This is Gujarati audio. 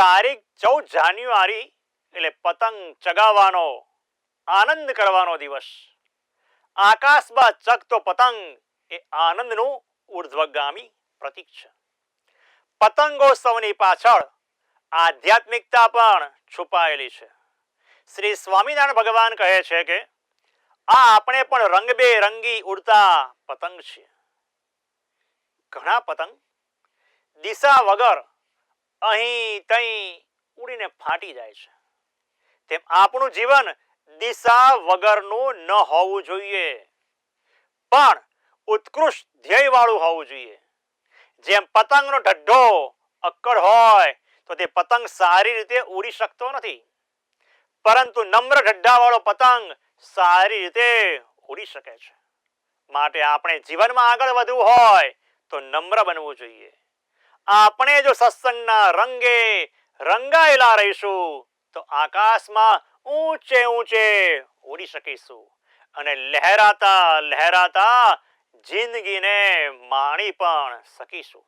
તારીખ ચૌદ જાન્યુઆરી, એટલે પતંગ ચગાવવાનો, આનંદ કરવાનો દિવસ. આકાશમાં ચગતો પતંગ એ આનંદનું ઉર્ધ્વગામી પ્રતીક છે. પતંગોત્સવની પાછળ આધ્યાત્મિકતા પણ છુપાયેલી છે. શ્રી સ્વામિનારાયણ ભગવાન કહે છે કે, આ આપણે પણ રંગબેરંગી ઉડતા પતંગ છે ઘણા પતંગ દિશા વગર અહીં તહીં ઉડીને ફાટી જાય છે. તેમ આપણું જીવન દિશા વગરનું ન હોવું જોઈએ. પણ ઉત્કૃષ્ટ ધ્યેય વાળું હોવું જોઈએ. જેમ પતંગનો ઢઢ્ઢો અક્કડ હોય, તો તે પતંગ સારી રીતે ઉડી શકતો નથી. પરંતુ નમ્ર ઢઢ્ઢાવાળો પતંગ સારી રીતે ઉડી શકે છે. માટે આપણે જીવનમાં આગળ વધવું હોય, તો નમ્ર બનવું જોઈએ. આપણે જો સત્સંગના રંગે રંગાયેલા રહીશું, તો આકાશમાં ઊંચે ઊંચે ઉડી શકીશું. અને લહેરાતા લહેરાતા જિંદગીને માણી પણ શકીશું.